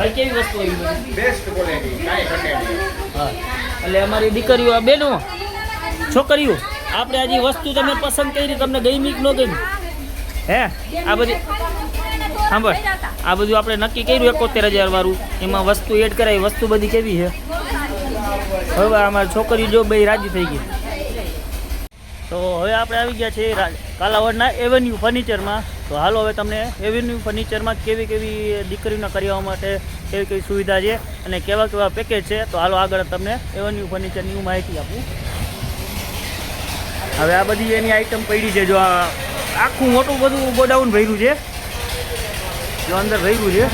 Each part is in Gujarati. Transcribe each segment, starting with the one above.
ભાઈ કેવી વસ્તુ આવી બેસ્ટ ક્વોલિટી કાંઈ ઘટે હા. એટલે અમારી દીકરીઓ આ બેનો છોકરીઓ આપણે આજે વસ્તુ તમે પસંદ કરી તમને ગમી કે ન ગમી? હે? આ બધી સાંભળ. આ બધું આપણે નક્કી કર્યું એકોતેર હજાર વાળું. એમાં વસ્તુ એડ કરાવી વસ્તુ બધી કેવી છે? હવે અમારી છોકરી જો બે રાજી થઈ ગઈ. તો હવે આપણે આવી ગયા છીએ કાલાવડના એવન્યુ ફર્નિચરમાં તો હાલો હવે તમને એવન્યુ ફર્નિચરમાં કેવી કેવી દીકરીના કરવા માટે કેવી કેવી સુવિધા છે અને કેવા કેવા પેકેજ છે, તો હાલો આગળ તમને એવન્યુ ફર્નિચરની હું માહિતી આપું. હવે આ બધી એની આઈટમ પડી છે, જો આ આખું મોટું બધું ગોડાઉન ભર્યું છે. જો અંદર ભર્યું છે.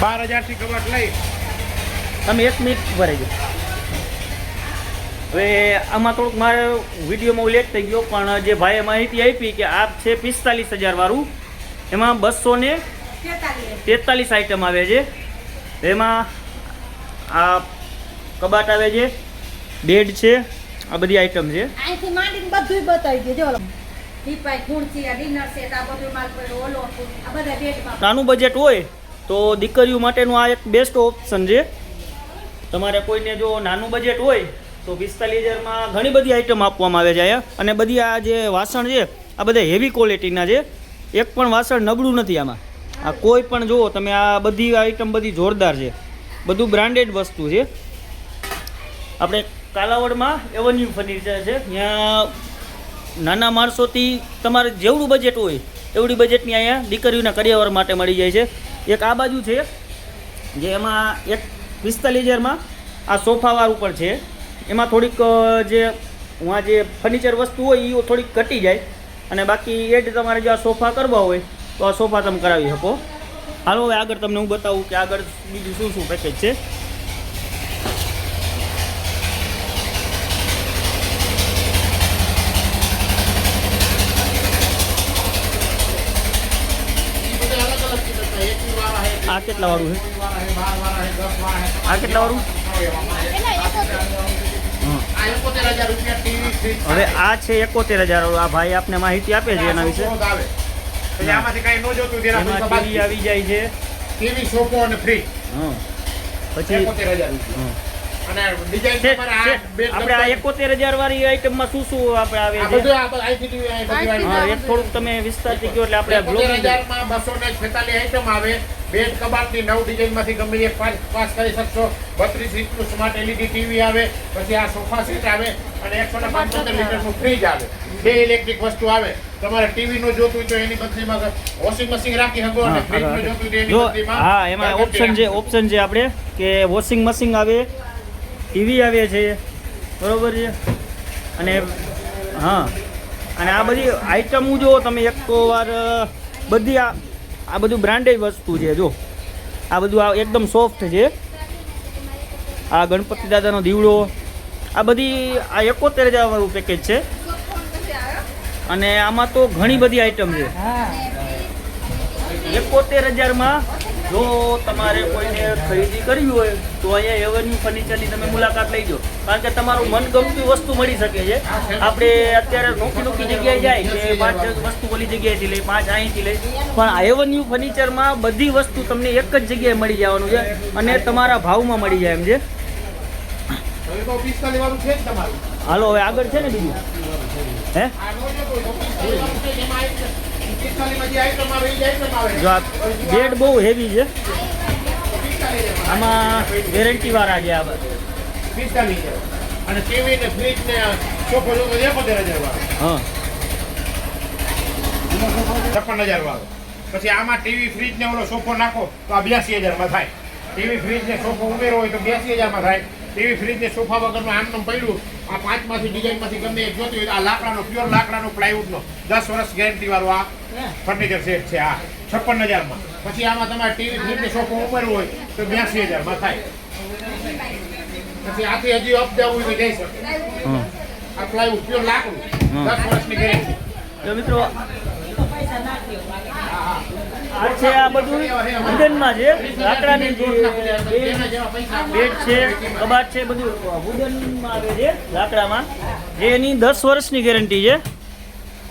બાર હજારથી કબાટ લઈ. તમે એક મિનિટ ભરાઈ ગયો હવે આમાં થોડુંક મારે વિડીયોમાં ઉલ્લેખ થઈ ગયો પણ જે ભાઈએ માહિતી આપી કે આ છે પિસ્તાલીસ હજારવાળું એમાં બસો ને તેતાલીસ. આઈટમ આવે છે. એમાં આ કબાટ આવે છે બેડ છે આ બધી આઈટમ છે. અહીંથી માંડીને બતાવી નાનું બજેટ હોય તો દીકરીઓ માટેનું આ એક બેસ્ટ ઓપ્શન છે. તમારે કોઈને જો નાનું બજેટ હોય તો પિસ્તાલીસ ઘણી બધી આઇટમ આપવામાં આવે છે અને બધી આ જે વાસણ છે, આ બધા હેવી ક્વોલિટીના છે. એક પણ વાસણ નબળું નથી આમાં. આ કોઈ પણ જુઓ, તમે આ બધી આઈટમ બધી જોરદાર છે. બધું બ્રાન્ડેડ વસ્તુ છે. આપણે કાલાવડમાં એવન્યુ ફર્નિચર છે. ત્યાં નાના માણસોથી તમારે જેવડું બજેટ હોય, એવડી બજેટની અહીંયા દીકરીઓના કરિયાવર માટે મળી જાય છે. એક આ બાજુ છે, જે એમાં એક પિસ્તાલીસ આ સોફાવાળું પણ છે. એમાં થોડીક જે હું જે ફર્નિચર વસ્તુ હોય એ થોડીક ઘટી જાય અને બાકી એડ તમારે જો આ સોફા કરવા હોય તો આ સોફા તમે કરાવી શકો. હાલો હવે આગળ તમને હું બતાવું કે આગળ બીજું શું શું પેકેજ છે. આ કેટલા વાળું છે? આ કેટલા વાળું હવે આ છે એકોતેર હજાર. વાળું આ ભાઈ આપને માહિતી આપે છે એના વિશે? આવી. જાય છે. ટીવી સોફો અને ફ્રીજ પછી આપણે આ એકોતેર હજાર વાળી આઈટમમાં શું શું આપણે આવે છે? થોડુંક તમે વિસ્તારથી કહો એટલે આપણે એકોતેર બ્લોગિંગ હજારમાં બસો ને છેતાલીસ આઈટમ આવે. બેડ કબાટની નવ ડિઝાઇનમાંથી ગમે એક પાસ પાસ કરી શકશો. બત્રીસ ઇંચનું સ્માર્ટ એલઈડી ટીવી આવે પછી આ સોફા સેટ આવે અને એકસો ને પંચોતેર લીટરનું ફ્રીજ આવે. બે ઇલેક્ટ્રિક વસ્તુ આવે. તમારે ટીવી નું જોતું હોય તો એની બદલીમાં વોશિંગ મશીન રાખી શકો અને ફ્રીજનું જોતું તો એની બદલીમાં હા એમાં ઓપ્શન છે ઓપ્શન છે આપણે કે વોશિંગ મશીન આવે ટીવી આવે છે બરોબર છે? અને હા. અને આ બધી આઈટમો જો તમે એક વાર બધી આ આ બધું બ્રાન્ડેડ વસ્તુ છે જો. આ બધું આ એકદમ સોફ્ટ છે. આ ગણપતિ દાદાનો દીવડો. આ બધી આ એકોતેર હજારવાળું પેકેજ છે. અને આમાં તો ઘણી બધી આઈટમ છે. એકોતેર હજારમાં જો તમારે કોઈને ખરીદી કરવી હોય, તો અહીંયા એવન્યુ ફર્નિચરની તમે મુલાકાત લઈ જાઓ કારણ કે તમારું મનગમતી વસ્તુ મળી શકે છે. આપણે અત્યારે નોકી નોકી જગ્યાએ જાય કે પાંચ વસ્તુ ઓલી જગ્યાએથી લઈ, પાંચ અહીંથી લઈ. પણ એવન્યુ ફર્નિચરમાં બધી વસ્તુ તમને એક જ જગ્યાએ મળી જવાનું છે અને તમારા ભાવમાં મળી જાય એમ છે. હવે તો 45 વાળું છે જ તમારું હાલો, હવે આગળ છે ને બીજું? હે? આ નો જોતું હોય તો 45 વાળું છે એમાં આવી- 45 માં જે item આવે એ જ item આવે. જો આ બેડ બહુ હેવી છે. આમાં ગેરંટી વાળા છે આ બધા. 45 છે. અને ટીવી ને ફ્રીજ ને સોફો જો તો 71000 વાળો. હા. છપ્પન હજાર વાળો. પછી આમાં ટીવી ફ્રીજ ને ઓલો સોફો નાખો તો આ બ્યાસી હજારમાં થાય. ટીવી ફ્રીજ ને સોફો ઉમેરો હોય તો બ્યાસી હજારમાં થાય. ટીવી ફ્રીજ ને સોફા વગરનું આમનું પડ્યું. આ પાંચમાંથી ડિઝાઇનમાંથી ગમે એક જોતી હોય આ લાકડાનો પ્યોર લાકડાનો પ્લાયવુડનો. દસ વર્ષ ગેરંટી વાળો આ ફર્નિચર સેટ છે આ છપ્પન હજારમાં. પછી આમાં તમારે ટીવી ફ્રીજ ને સોફો ઉમેરવું હોય તો બ્યાસી હજારમાં થાય. પછી આથી હજી અપ જવું હોય તો જઈ શકે. આ પ્લાયવુડ પ્યોર લાકડું. દસ વર્ષની ગેરંટી. તો મિત્રો છે આ બધું વુડનમાં છે. લાકડાની જે બેડ છે કબાટ છે બધું વુડનમાં આવે છે લાકડામાં. જે એની દસ વર્ષની ગેરંટી છે.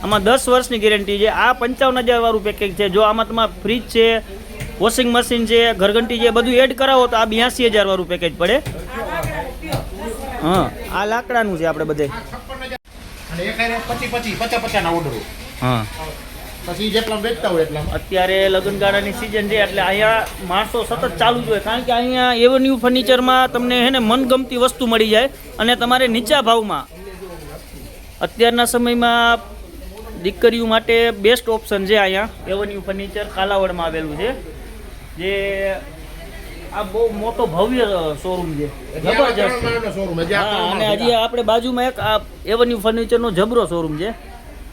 આમાં દસ વર્ષની ગેરંટી છે. આ પંચાવન હજારવાળું પેકેજ છે. જો આમાં તમારે ફ્રીજ છે વોશિંગ મશીન છે ઘરઘંટી છે બધું એડ કરાવો તો આ બ્યાસી હજારવાળું પેકેજ પડે. હા આ લાકડાનું છે આપણે બધે. હા. પછી જેટલા વેચતા હોય એટલા અત્યારે લગ્નગાળાની સિઝન છે એટલે અહીંયા માણસો સતત ચાલુ જ હોય. કારણ કે અહીંયા એવન્યુ ફર્નિચરમાં તમને હે ને મનગમતી વસ્તુ મળી જાય અને તમારે નીચા ભાવમાં. અત્યારના સમયમાં દીકરીઓ માટે બેસ્ટ ઓપ્શન છે અહીંયા. એવન્યુ ફર્નિચર કાલાવડમાં આવેલું છે જે આ બહુ મોટો ભવ્ય શોરૂમ છે. જબરજસ્ત. અને હજી આપણે બાજુમાં એક આ એવન્યુ ફર્નિચરનો જબરો શોરૂમ છે.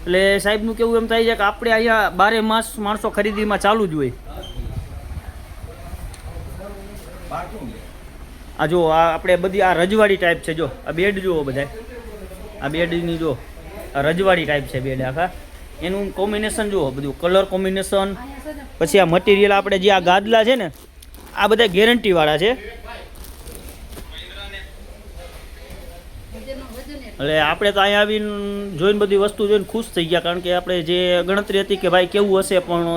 એટલે સાહેબનું કેવું એમ થાય છે કે આપણે અહીંયા બારે માસ માણસો ખરીદીમાં ચાલુ જ હોય. આ જો, આ આપણે બધી, આ રજવાડી ટાઈપ છે જો. આ બેડ જુઓ બધા આ બેડની જો, આ રજવાડી ટાઈપ છે બેડ આખા. એનું કોમ્બિનેશન જુઓ બધું કલર કોમ્બિનેશન પછી આ મટીરિયલ આપણે જે આ ગાદલા છે ને, આ બધા ગેરંટીવાળા છે. એટલે આપણે તો અહીંયા આવીને જોઈને બધી વસ્તુ જોઈને ખુશ થઈ ગયા, કારણ કે આપણે જે ગણતરી હતી કે ભાઈ કેવું હશે, પણ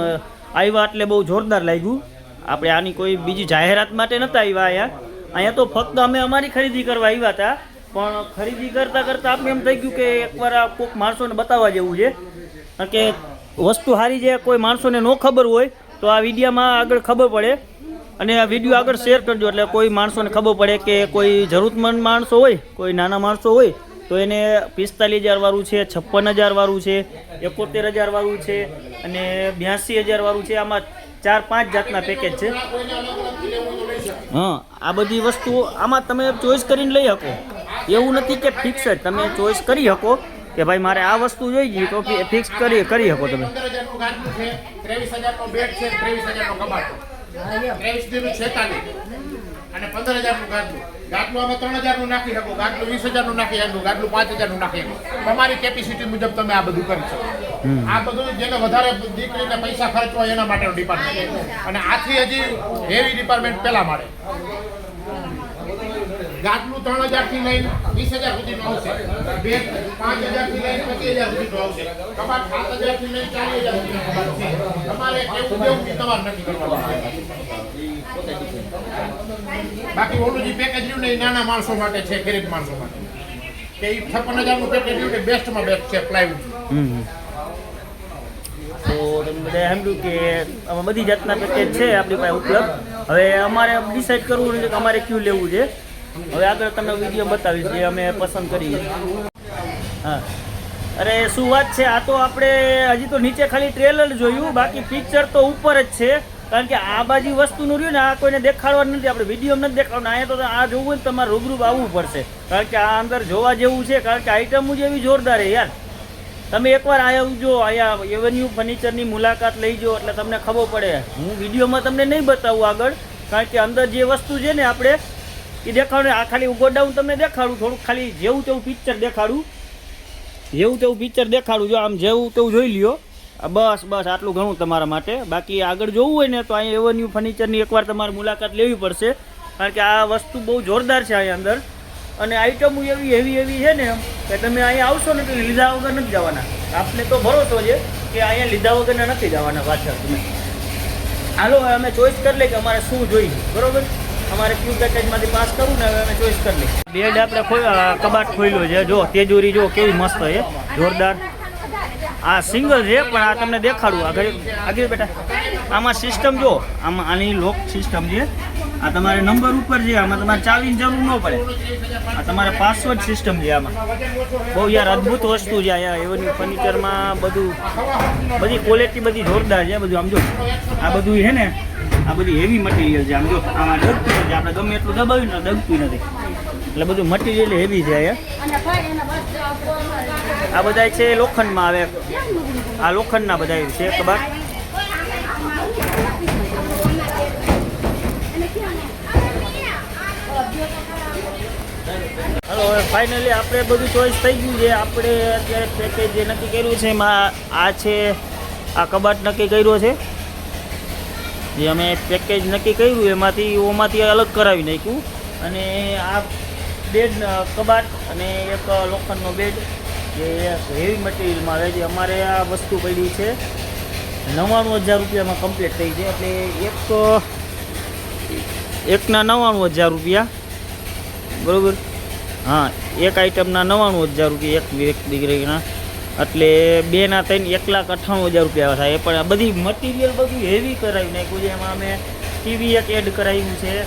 આવ્યા એટલે બહુ જોરદાર લાગ્યું. આપણે આની કોઈ બીજી જાહેરાત માટે નહોતા આવ્યા અહીંયા. અહીંયા તો ફક્ત અમે અમારી ખરીદી કરવા આવ્યા હતા, પણ ખરીદી કરતાં કરતાં આપણે એમ થઈ ગયું કે એકવાર આ કોઈક માણસોને બતાવવા જેવું છે. કારણ કે વસ્તુ સારી છે, કોઈ માણસોને ન ખબર હોય, તો આ વિડીયામાં આગળ ખબર પડે. અને આ વીડિયો આગળ શેર કરજો, એટલે કોઈ માણસોને ખબર પડે કે કોઈ જરૂરતમંદ માણસો હોય, કોઈ નાના માણસો હોય તો એને પિસ્તાલીસ હજારવાળું છે, છપ્પન હજારવાળું છે, એકોતેર હજારવાળું છે અને બ્યાસી હજારવાળું છે. આમાં ચાર પાંચ જાતના પેકેજ છે. હા, આ બધી વસ્તુઓ આમાં તમે ચોઈસ કરીને લઈ શકો. એવું નથી કે ફિક્સ જ, તમે ચોઈસ કરી શકો કે ભાઈ મારે આ વસ્તુ જોઈ ગઈ તો ફિક્સ કરી કરી શકો તમે. અને પંદર હજારનું ગાદલું ગાદલું અમે ત્રણ હજારનું નાખી શકો ગાટલું વીસ હજારનું નાખી શકો ગાટલું પાંચ હજારનું નાખી શકો. તમારી કેપેસિટી મુજબ તમે આ બધું કરી શકો. આ બધું જેને વધારે દીકરીને પૈસા ખર્ચવા હોય એના માટેનું ડિપાર્ટમેન્ટ અને આથી હજી હેવી ડિપાર્ટમેન્ટ પહેલા મારે ગાટલું ત્રણ હજારથી લઈને વીસ હજાર સુધીનું આવશે. બે પાંચ હજારથી લઈને પચીસ હજાર સુધીનું આવશે. કબાટ સાત હજારથી લઈને ચાલીસ હજાર સુધીનું કબાટ છે. બાકી ઓલું પેકેજ રહ્યું ને નાના માણસો માટે છે, ગરીબ માણસો માટે. કે એ છપ્પન હજારનું પેકેજ રહ્યું કે બેસ્ટમાં બેસ્ટ છે પ્લાયવુડ. તો બધા સમજ્યું કે આમાં બધી જાતના પેકેજ છે આપણી પાસે ઉપલબ્ધ. હવે અમારે ડિસાઈડ કરવું છે કે અમારે કયું લેવું છે. હવે આગળ તમે વીડિયો બતાવીશ જે અમે પસંદ કરીએ. હા. અરે, શું વાત છે? આ તો આપણે હજી તો નીચે ખાલી ટ્રેલર જોયું, બાકી પિક્ચર તો ઉપર જ છે. કારણ કે આ બાજુ વસ્તુનું રહ્યું ને, આ કોઈને દેખાડવાનું નથી, આપણે વીડિયો નથી દેખાડવાનું. અહીંયા તો આ જોવું હોય તમારે રૂબરૂ આવવું પડશે. કારણ કે આ અંદર જોવા જેવું છે, કારણ કે આઈટમો જ એવી જોરદાર છે, યાર. તમે એકવાર આયા આવજો, અહીંયા એવન્યુ ફર્નિચરની મુલાકાત લઈજો એટલે તમને ખબર પડે. હું વિડીયોમાં તમને નહીં બતાવું આગળ, કારણ કે અંદર જે વસ્તુ છે ને આપણે, એ દેખાડું આ ખાલી ગોડાઉન તમને દેખાડું, થોડુંક ખાલી જેવું તેવું પિક્ચર દેખાડું. જેવું તેવું પિક્ચર દેખાડું, જો આમ જેવું તેવું જોઈ લ્યો. બસ બસ, આટલું ઘણું તમારા માટે. બાકી આગળ જોવું હોય ને તો અહીંયા એવન્યુ ફર્નિચરની એકવાર તમારે મુલાકાત લેવી પડશે. કારણ કે આ વસ્તુ બહુ જોરદાર છે અહીંયા અંદર. અને આઈટમો એવી એવી એવી છે ને કે તમે અહીંયા આવશો ને તો લીધા વગર નથી જવાના. આપને તો ભરોસો છે કે અહીંયા લીધા વગરના નથી જવાના પાછળ તમે. હાલો, હવે અમે ચોઈસ કરી લઈએ કે અમારે શું જોઈએ. બરોબર? અમારે ક્યુ પેકેજમાંથી પાસ કરવું ને અમે ચોઈસ કરી લઈએ બેડ આપણે કબાટ ખોલ્યો છે. જો, તેજોરી જો, કેવી મસ્ત છે. જોરદાર. આ સિંગલ છે, પણ આ તમને દેખાડું. આગળ આગળ બેટા. આમાં સિસ્ટમ જો. આમાં આની લોક સિસ્ટમ છે. આ તમારે નંબર ઉપર છે. આમાં તમારે ચાવીની જરૂર ન પડે. આ તમારે પાસવર્ડ સિસ્ટમ છે આમાં. બહુ યાર અદ્ભુત વસ્તુ છે યાર. એવની ફર્નિચરમાં બધું બધી ક્વોલિટી બધી જોરદાર છે. બધું આમ જો. આ બધું છે ને આ બધી હેવી મટીરિયલ છે. આમ જો, આમાં દગતું નથી. આપણે ગમે એટલું દબાવ્યું ને દગતું નથી. એટલે બધું મટીરિયલ હેવી છે અહીંયા. આ બધા છે લોખંડમાં આવે આ લોખંડના બધા છે કબાટ હલો, હવે ફાઇનલી આપણે બધું ચોઈસ થઈ ગયું છે. આપણે અત્યારે પેકેજ જે નક્કી કર્યું છે, એમાં આ છે, આ કબાટ નક્કી કર્યો છે. જે અમે પેકેજ નક્કી કર્યું, એમાંથી ઓમાંથી અલગ કરાવી નાખ્યું. અને આ બેડ કબાટ અને એક લોખંડનો બેડ જે હેવી મટીરિયલમાં આવે છે. અમારે આ વસ્તુ પડી છે. નવ્વાણું હજાર રૂપિયામાં કમ્પ્લીટ થઈ છે. એટલે એક એકના નવ્વાણું હજાર રૂપિયા. બરાબર? હા, એક આઈટમના નવ્વાણું હજાર રૂપિયા એક એક દીકરીના બે બેના ત્રણ એક લાખ અઠ્ઠાણું હજાર રૂપિયા થાય. પણ આ બધી મટીરિયલ બધું હેવી કરાવી નાખ્યું છે. એમાં અમે ટીવી એક એડ કરાવ્યું છે.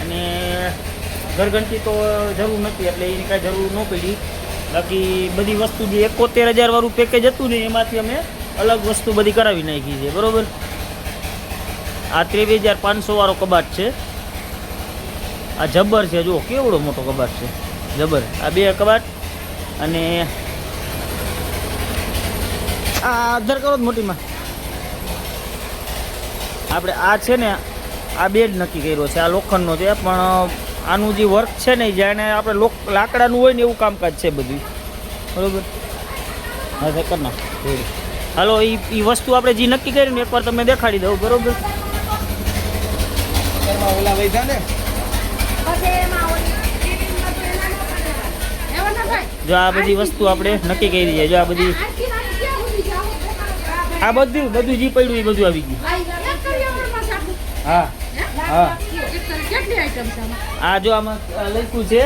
અને ઘરઘંટી તો જરૂર નથી, એટલે એની કાંઈ જરૂર ન પડી. બાકી બધી વસ્તુ જે એકોતેર હજાર વાળું પેકેજ હતું ને, એમાંથી અમે અલગ વસ્તુ બધી કરાવી નાખી છે. બરાબર? આ ત્રેવીસ હજાર પાંચસો વાળો કબાટ છે. આ જબ્બર છે, જુઓ, કેવડો મોટો કબાટ છે. જબર. આ બે કબાટ અને આ આધાર કરો જ મોટીમાં. આપણે આ છે ને આ બેડ નક્કી કર્યો છે આ લોખંડનો છે પણ આનું જે વર્ક છે ને જાણે આપણે લોક લાકડાનું હોય ને એવું કામકાજ છે બધું. બરોબર? હા કર નાખ હાલો એ એ વસ્તુ આપણે જે નક્કી કરી ને એકવાર તમે દેખાડી દઉં બરોબર? ઓલા વૈધા ને? ન ન. જો આ બધી વસ્તુ આપણે નક્કી કરી છે જો આ બધી આખી રાત ક્યાં સુધી જાઓ? આ બધું બધું જે પડ્યું એ બધું આવી ગયું. હા હા? આ જો આમાં લખ્યું છે,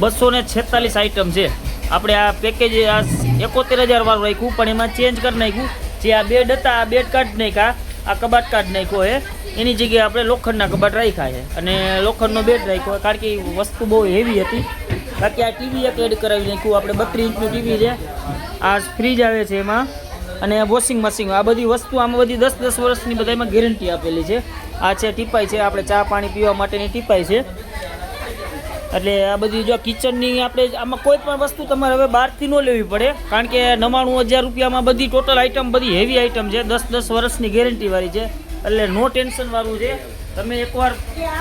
બસો ને છેતાલીસ આઈટમ છે. આપણે આ પેકેજ આ એકોતેર હજાર વાળું રાખ્યું, પણ એમાં ચેન્જ કરી નાખ્યું. જે આ બેડ હતા, આ બેડ કાઢ નાખ્યા, આ કબાટ કાઢી નાખ્યો હે એની જગ્યાએ આપણે લોખંડના કબાટ રાખ્યા છે. અને લોખંડનો બેડ રાખ્યો કારણ કે વસ્તુ બહુ હેવી હતી. બાકી આ ટીવી એક એડ કરાવી નાખ્યું, આપણે બત્રીસ ઇંચનું ટીવી છે. આ ફ્રીજ આવે છે એમાં. અને વોશિંગ મશીન આ બધી વસ્તુ આમાં બધી દસ દસ વર્ષની બધામાં ગેરંટી આપેલી છે. આ છે, ટીપાઈ છે, આપણે ચા પાણી પીવા માટેની ટીપાઈ છે. એટલે આ બધી જો કિચનની આપણે આમાં કોઈ પણ વસ્તુ તમારે હવે બહારથી ન લેવી પડે, કારણ કે નવ્વાણું હજાર રૂપિયામાં બધી ટોટલ આઈટમ બધી હેવી આઈટમ છે. દસ દસ વર્ષની ગેરંટીવાળી છે. એટલે નો ટેન્શનવાળું છે. તમે એકવાર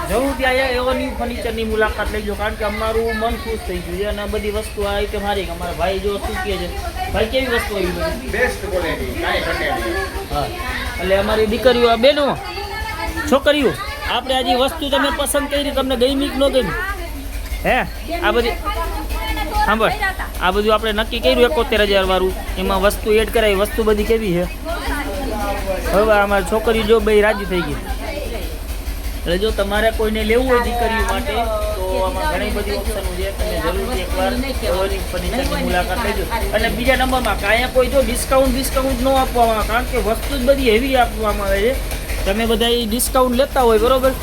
જરૂરથી એવો એવોની ફર્નિચરની મુલાકાત લઈ જો કારણ કે અમારું મન ખુશ થઈ ગયું છે અને બધી વસ્તુ આ કે મારી કે અમારા ભાઈ જો શું કહે છે ભાઈ કેવી વસ્તુ આવી બધી બેસ્ટ હા. એટલે અમારી દીકરીઓ આ બેનો છોકરીઓ આપણે આજે વસ્તુ તમે પસંદ કરી તમને ગમી કે ન ગમી. હે? આ બધી સાંભળ. આ બધું આપણે નક્કી કર્યું એકોતેર હજાર વાળું. એમાં વસ્તુ એડ કરાવી. વસ્તુ બધી કેવી છે? હવે અમારી છોકરી જો બે રાજી થઈ ગઈ. એટલે જો તમારે કોઈને લેવું હોય દીકરીઓ માટે તો આમાં ઘણી બધી ઓપ્શનો છે. તમે જરૂરથી એકવાર ઓલી ફર્નિચરની મુલાકાત લેજો. અને બીજા નંબરમાં કાંઈ કોઈ જો ડિસ્કાઉન્ટ ડિસ્કાઉન્ટ ન આપવામાં કારણ કે વસ્તુ જ બધી હેવી આપવામાં આવે છે. તમે બધા એ ડિસ્કાઉન્ટ લેતા હોય બરોબર?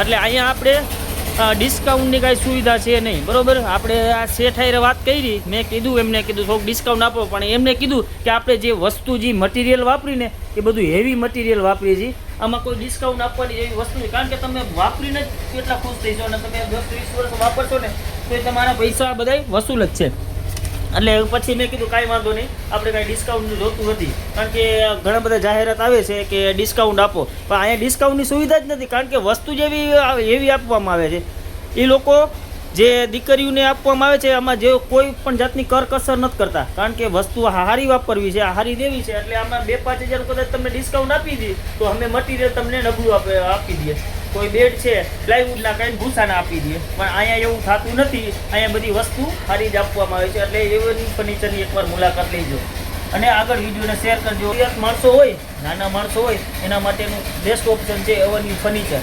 એટલે અહીંયા આપણે ડિસ્કાઉન્ટની કાંઈ સુવિધા છે નહીં. બરોબર? આપણે આ શેઠાઈરે વાત કરી, મેં કીધું, એમને કીધું, થોડુંક ડિસ્કાઉન્ટ આપો. પણ એમને કીધું કે આપણે જે વસ્તુ, જે મટીરિયલ વાપરીને, એ બધું હેવી મટીરિયલ વાપરીએ છીએ. આમાં કોઈ ડિસ્કાઉન્ટ આપવાની એવી વસ્તુ નહીં. કારણ કે તમે વાપરીને જ કેટલા ખુશ થઈશો અને તમે દસ વીસ વર્ષ વાપરશો ને, તો એ તમારા પૈસા બધાય વસૂલ જ છે. એટલે પછી મેં કીધું, કાંઈ વાંધો નહીં. આપણે કાંઈ ડિસ્કાઉન્ટ જોતું નથી. કારણ કે ઘણા બધા જાહેરાત આવે છે કે ડિસ્કાઉન્ટ આપો. પણ અહીંયા ડિસ્કાઉન્ટની સુવિધા જ નથી. કારણ કે વસ્તુ જેવી એવી આપવામાં આવે છે. એ લોકો જે દીકરીઓને આપવામાં આવે છે, આમાં જે કોઈ પણ જાતની કરકસર નથી કરતા. કારણ કે વસ્તુ હારી વાપરવી છે હારી દેવી છે, એટલે આમાં બે પાંચ હજાર કદાચ તમને ડિસ્કાઉન્ટ આપી દઈએ તો અમે મટીરિયલ તમને નબળું આપે, આપી દઈએ કોઈ બેડ છે પ્લાયવુડના કાંઈ ભૂસાના આપી દઈએ પણ અહીંયા એવું થતું નથી, અહીંયા બધી વસ્તુ હારી જ આપવામાં આવે છે, એટલે એવની ફર્નિચરની એકવાર મુલાકાત લેજો. અને આગળ વિડીયોને શેર કરજો. માણસો હોય, નાના માણસો હોય, એના માટેનું બેસ્ટ ઓપ્શન છે એવની ફર્નિચર